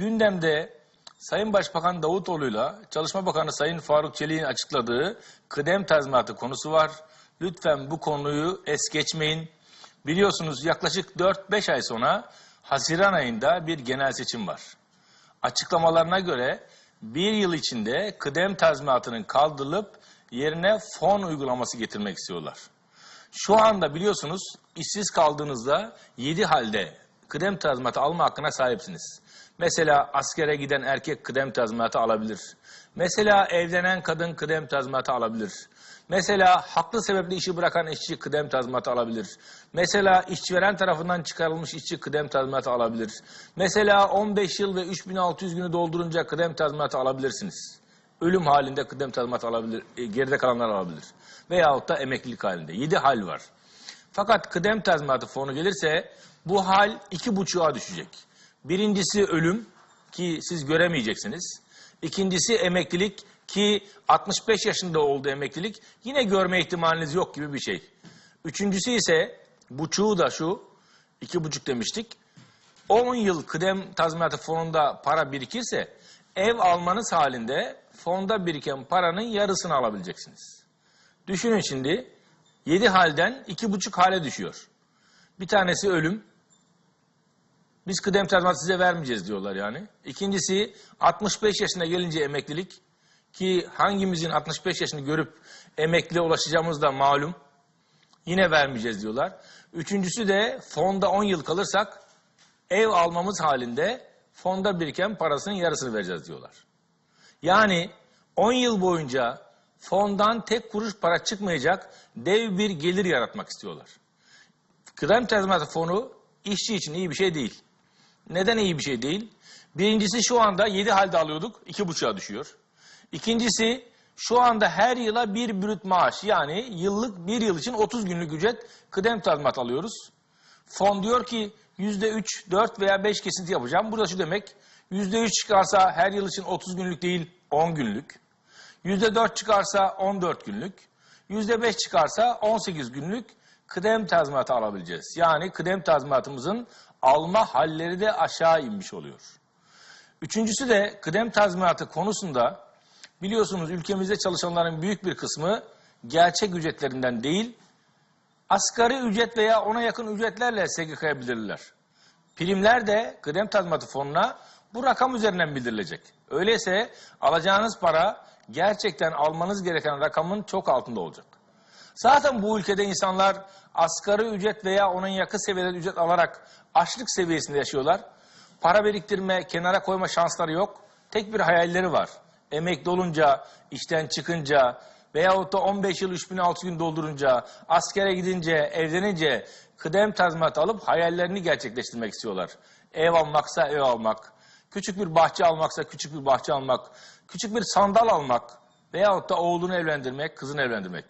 gündemde Sayın Başbakan Davutoğlu'yla Çalışma Bakanı Sayın Faruk Çelik'in açıkladığı kıdem tazminatı konusu var. Lütfen bu konuyu es geçmeyin. Biliyorsunuz yaklaşık 4-5 ay sonra Haziran ayında bir genel seçim var. Açıklamalarına göre bir yıl içinde kıdem tazminatının kaldırılıp yerine fon uygulaması getirmek istiyorlar. Şu anda biliyorsunuz işsiz kaldığınızda 7 halde kıdem tazminatı alma hakkına sahipsiniz. Mesela askere giden erkek kıdem tazminatı alabilir. Mesela evlenen kadın kıdem tazminatı alabilir. Mesela haklı sebeple işi bırakan işçi kıdem tazminatı alabilir. Mesela işveren tarafından çıkarılmış işçi kıdem tazminatı alabilir. Mesela 15 yıl ve 3600 günü doldurunca kıdem tazminatı alabilirsiniz. Ölüm halinde kıdem tazminatı alabilir, e, geride kalanlar alabilir. Veyahut da emeklilik halinde. 7 hal var. Fakat kıdem tazminatı fonu gelirse bu hal iki buçuğa düşecek. Birincisi ölüm ki siz göremeyeceksiniz. İkincisi emeklilik ki 65 yaşında oldu emeklilik yine görme ihtimaliniz yok gibi bir şey. Üçüncüsü ise buçuğu da şu iki buçuk demiştik. 10 yıl kıdem tazminatı fonunda para birikirse ev almanız halinde fonda biriken paranın yarısını alabileceksiniz. Düşünün şimdi 7 halden iki buçuk hale düşüyor. Bir tanesi ölüm. Biz kıdem tazminatı size vermeyeceğiz diyorlar yani. İkincisi 65 yaşına gelince emeklilik ki hangimizin 65 yaşını görüp emekliye ulaşacağımız da malum. Yine vermeyeceğiz diyorlar. Üçüncüsü de fonda 10 yıl kalırsak ev almamız halinde fonda biriken parasının yarısını vereceğiz diyorlar. Yani 10 yıl boyunca fondan tek kuruş para çıkmayacak dev bir gelir yaratmak istiyorlar. Kıdem tazminatı fonu işçi için iyi bir şey değil. Neden iyi bir şey değil? Birincisi şu anda 7 halde alıyorduk, 2,5'a düşüyor. İkincisi şu anda her yıla bir brüt maaş yani yıllık bir yıl için 30 günlük ücret kıdem tazminat alıyoruz. Fon diyor ki %3, 4 veya 5 kesinti yapacağım. Burada şu demek %3 çıkarsa her yıl için 30 günlük değil 10 günlük. %4 çıkarsa 14 günlük. %5 çıkarsa 18 günlük kıdem tazminatı alabileceğiz. Yani kıdem tazminatımızın alma halleri de aşağı inmiş oluyor. Üçüncüsü de kıdem tazminatı konusunda biliyorsunuz ülkemizde çalışanların büyük bir kısmı gerçek ücretlerinden değil, asgari ücret veya ona yakın ücretlerle SGK'ya bildirirler. Primler de kıdem tazminatı fonuna bu rakam üzerinden bildirilecek. Öyleyse alacağınız para gerçekten almanız gereken rakamın çok altında olacak. Zaten bu ülkede insanlar asgari ücret veya onun yakın seviyede ücret alarak açlık seviyesinde yaşıyorlar. Para biriktirme, kenara koyma şansları yok. Tek bir hayalleri var. Emekli olunca, işten çıkınca veyahut da 15 yıl 3600 gün doldurunca, askere gidince, evlenince kıdem tazminat alıp hayallerini gerçekleştirmek istiyorlar. Ev almaksa ev almak, küçük bir bahçe almaksa küçük bir bahçe almak, küçük bir sandal almak veyahut da oğlunu evlendirmek, kızını evlendirmek.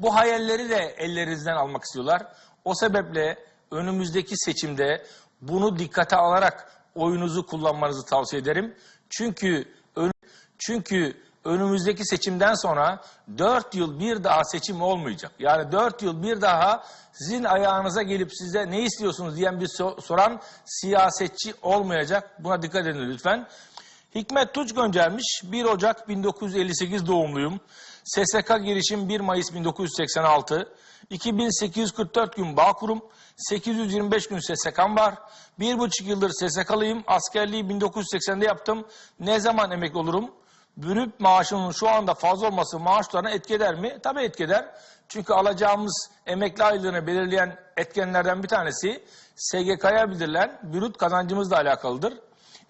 Bu hayalleri de ellerinizden almak istiyorlar. O sebeple önümüzdeki seçimde bunu dikkate alarak oyunuzu kullanmanızı tavsiye ederim. Çünkü ön- çünkü önümüzdeki seçimden sonra 4 yıl bir daha seçim olmayacak. Yani 4 yıl bir daha sizin ayağınıza gelip size ne istiyorsunuz diyen bir so- soran siyasetçi olmayacak. Buna dikkat edin lütfen. Hikmet Tunç göndermiş. 1 Ocak 1958 doğumluyum. SSK girişim 1 Mayıs 1986. 2844 gün Bağkurum. 825 gün SSK'm var. Bir buçuk yıldır SSK'lıyım. Askerliği 1980'de yaptım. Ne zaman emekli olurum? Bürüp maaşının şu anda fazla olması maaşlarına etki eder mi? Tabii etki eder. Çünkü alacağımız emekli aylığını belirleyen etkenlerden bir tanesi SGK'ya bildirilen bürüt kazancımızla alakalıdır.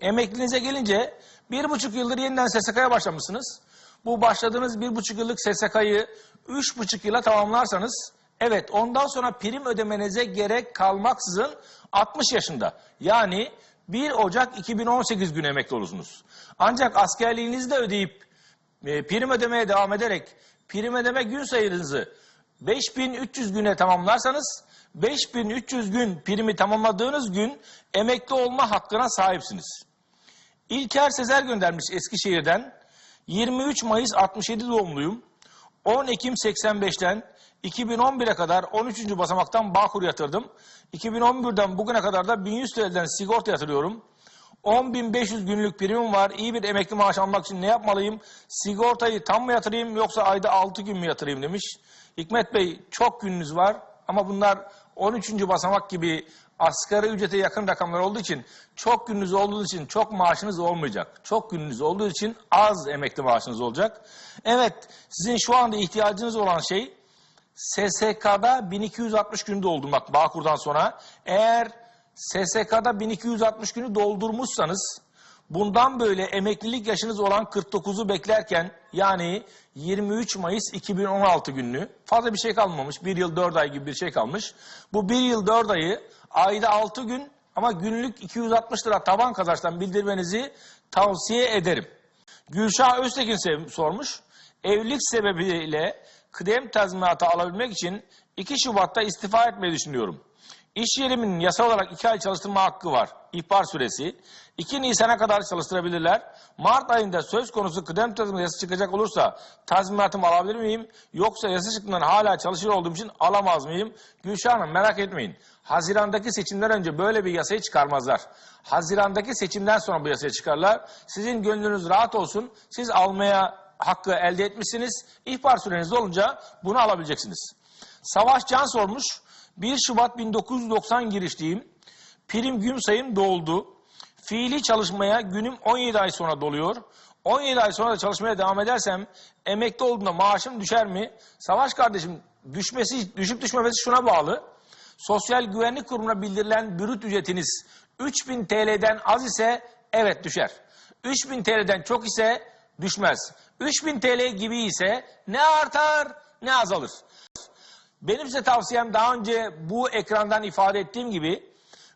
Emekliliğinize gelince bir buçuk yıldır yeniden SSK'ya başlamışsınız. Bu başladığınız bir buçuk yıllık SSK'yı üç buçuk yıla tamamlarsanız evet ondan sonra prim ödemenize gerek kalmaksızın 60 yaşında yani 1 Ocak 2018 günü emekli olursunuz. Ancak askerliğinizi de ödeyip e, prim ödemeye devam ederek prim ödeme gün sayınızı 5300 güne tamamlarsanız 5300 gün primi tamamladığınız gün emekli olma hakkına sahipsiniz. İlker Sezer göndermiş Eskişehir'den. 23 Mayıs 67 doğumluyum. 10 Ekim 85'ten 2011'e kadar 13. basamaktan Bağkur yatırdım. 2011'den bugüne kadar da 1100 TL'den sigorta yatırıyorum. 10.500 günlük primim var. İyi bir emekli maaş almak için ne yapmalıyım? Sigortayı tam mı yatırayım yoksa ayda 6 gün mü yatırayım demiş. Hikmet Bey çok gününüz var ama bunlar 13. basamak gibi asgari ücrete yakın rakamlar olduğu için çok gününüz olduğu için çok maaşınız olmayacak. Çok gününüz olduğu için az emekli maaşınız olacak. Evet sizin şu anda ihtiyacınız olan şey SSK'da 1260 günü doldurmak Bağkur'dan sonra. Eğer SSK'da 1260 günü doldurmuşsanız bundan böyle emeklilik yaşınız olan 49'u beklerken yani 23 Mayıs 2016 gününü fazla bir şey kalmamış. Bir yıl 4 ay gibi bir şey kalmış. Bu bir yıl 4 ayı ayda 6 gün ama günlük 260 lira taban kazançtan bildirmenizi tavsiye ederim. Gülşah Öztekin sormuş. Evlilik sebebiyle kıdem tazminatı alabilmek için 2 Şubat'ta istifa etmeyi düşünüyorum. İş yerimin yasal olarak 2 ay çalıştırma hakkı var. İhbar süresi. 2 Nisan'a kadar çalıştırabilirler. Mart ayında söz konusu kıdem tazminatı yasa çıkacak olursa tazminatımı alabilir miyim? Yoksa yasa çıktığından hala çalışıyor olduğum için alamaz mıyım? Gülşah Hanım merak etmeyin. Hazirandaki seçimden önce böyle bir yasayı çıkarmazlar. Hazirandaki seçimden sonra bu yasayı çıkarlar. Sizin gönlünüz rahat olsun. Siz almaya hakkı elde etmişsiniz. İhbar süreniz olunca bunu alabileceksiniz. Savaş Can sormuş. 1 Şubat 1990 girişliyim. Prim gün sayım doldu. Fiili çalışmaya günüm 17 ay sonra doluyor. 17 ay sonra da çalışmaya devam edersem emekli olduğumda maaşım düşer mi? Savaş kardeşim düşmesi, düşüp düşmemesi şuna bağlı. Sosyal Güvenlik Kurumu'na bildirilen bürüt ücretiniz 3000 TL'den az ise evet düşer. 3000 TL'den çok ise düşmez. 3000 TL gibi ise ne artar ne azalır. Benim size tavsiyem daha önce bu ekrandan ifade ettiğim gibi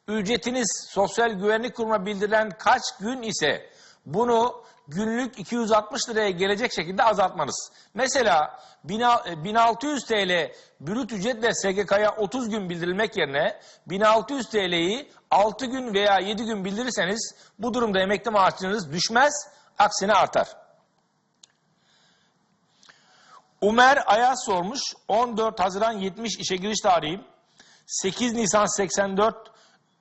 ücretiniz Sosyal Güvenlik Kurumu'na bildirilen kaç gün ise bunu günlük 260 liraya gelecek şekilde azaltmanız. Mesela 1600 TL brüt ücretle SGK'ya 30 gün bildirilmek yerine 1600 TL'yi 6 gün veya 7 gün bildirirseniz bu durumda emekli maaşınız düşmez, aksine artar. Umer Ayaz sormuş. 14 Haziran 70 işe giriş tarihim. 8 Nisan 84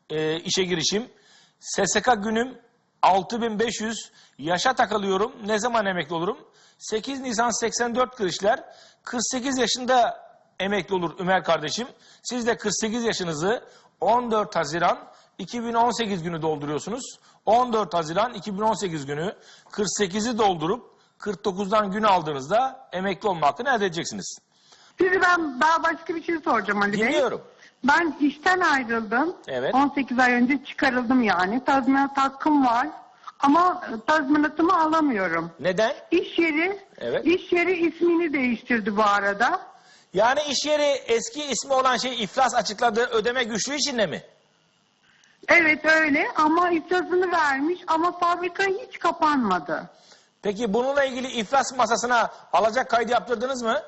e, işe girişim. SSK günüm 6500. Yaşa takılıyorum. Ne zaman emekli olurum? 8 Nisan 84 girişler. 48 yaşında emekli olur Ümer kardeşim. Siz de 48 yaşınızı 14 Haziran 2018 günü dolduruyorsunuz. 14 Haziran 2018 günü 48'i doldurup 49'dan gün aldığınızda emekli olma hakkını elde edeceksiniz. Sizi ben daha başka bir şey soracağım Ali Bey. Dinliyorum. Ben işten ayrıldım. Evet. 18 ay önce çıkarıldım yani. Tazminat hakkım var. Ama tazminatımı alamıyorum. Neden? İş yeri, Evet. iş yeri ismini değiştirdi bu arada. Yani iş yeri eski ismi olan şey iflas açıkladığı ödeme güçlüğü içinde mi? Evet öyle ama iflasını vermiş ama fabrika hiç kapanmadı. Peki bununla ilgili iflas masasına alacak kaydı yaptırdınız mı?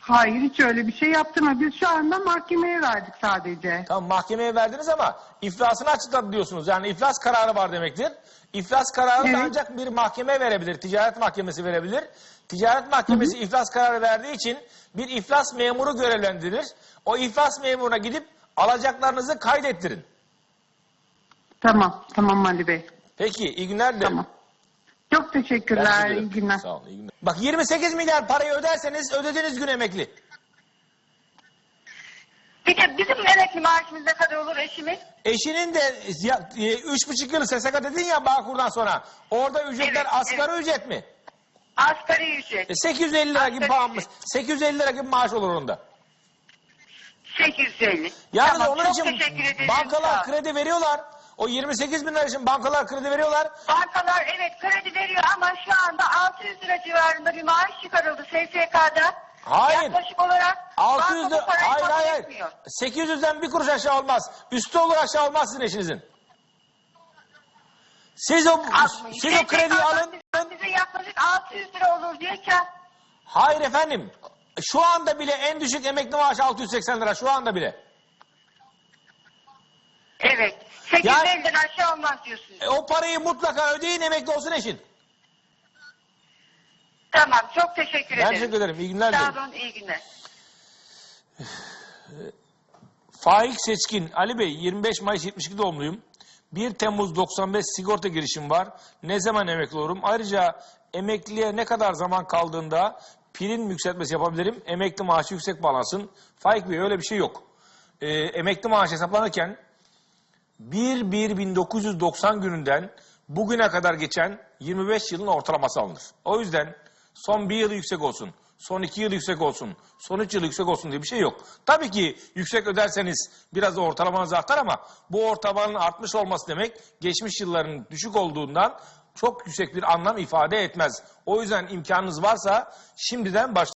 Hayır hiç öyle bir şey yaptırma. Biz şu anda mahkemeye verdik sadece. Tamam mahkemeye verdiniz ama iflasını açıkladı diyorsunuz. Yani iflas kararı var demektir. İflas kararı da Evet. ancak bir mahkeme verebilir. Ticaret mahkemesi verebilir. Ticaret mahkemesi iflas kararı verdiği için bir iflas memuru görevlendirir. O iflas memuruna gidip alacaklarınızı kaydettirin. Tamam, tamam Ali Bey. Peki iyi günler dilerim. Tamam. Çok teşekkürler, iyi günler. Sağ olun iyi günler. Bak 28 milyar parayı öderseniz ödediğiniz gün emekli. Peki bizim emekli maaşımız ne kadar olur eşimin? Eşinin de ya, e, üç buçuk yıl SSK dedin ya Bağkur'dan sonra. Orada ücretler Evet, asgari ücret mi? Asgari ücret. E, 850 lira gibi Asgari bağımız. 850 lira gibi maaş olur onda. 850. Yani tamam, onun çok için teşekkür ederim. bankalar ol. kredi veriyorlar. O 28 bin lira için bankalar kredi veriyorlar. Bankalar evet kredi 600 lira civarında bir maaş çıkarıldı SSK'da. Hayır. Yaklaşık olarak 600 banka lira, hayır hayır. etmiyor. 800'den bir kuruş aşağı olmaz. Üstü olur aşağı olmaz sizin eşinizin. Siz o, siz o krediyi alın. bize- yaklaşık 600 lira olur diye kar. Hayır efendim. Şu anda bile en düşük emekli maaşı 680 lira. Şu anda bile. Evet. 850'den aşağı olmaz diyorsunuz. E, o parayı mutlaka ödeyin emekli olsun eşin. Tamam çok teşekkür Ben ederim. teşekkür ederim. İyi günler Sağ olun iyi günler. Faik Seçkin. Ali Bey 25 Mayıs 72 doğumluyum. 1 Temmuz 95 sigorta girişim var. Ne zaman emekli olurum? Ayrıca emekliliğe ne kadar zaman kaldığında prim yükseltmesi yapabilirim. Emekli maaşı yüksek bağlansın. Faik Bey öyle bir şey yok. Ee, emekli maaşı hesaplanırken 1-1-1990 gününden bugüne kadar geçen 25 yılın ortalaması alınır. O yüzden son bir yıl yüksek olsun, son iki yıl yüksek olsun, son üç yıl yüksek olsun diye bir şey yok. Tabii ki yüksek öderseniz biraz da ortalamanız artar ama bu ortalamanın artmış olması demek geçmiş yılların düşük olduğundan çok yüksek bir anlam ifade etmez. O yüzden imkanınız varsa şimdiden baş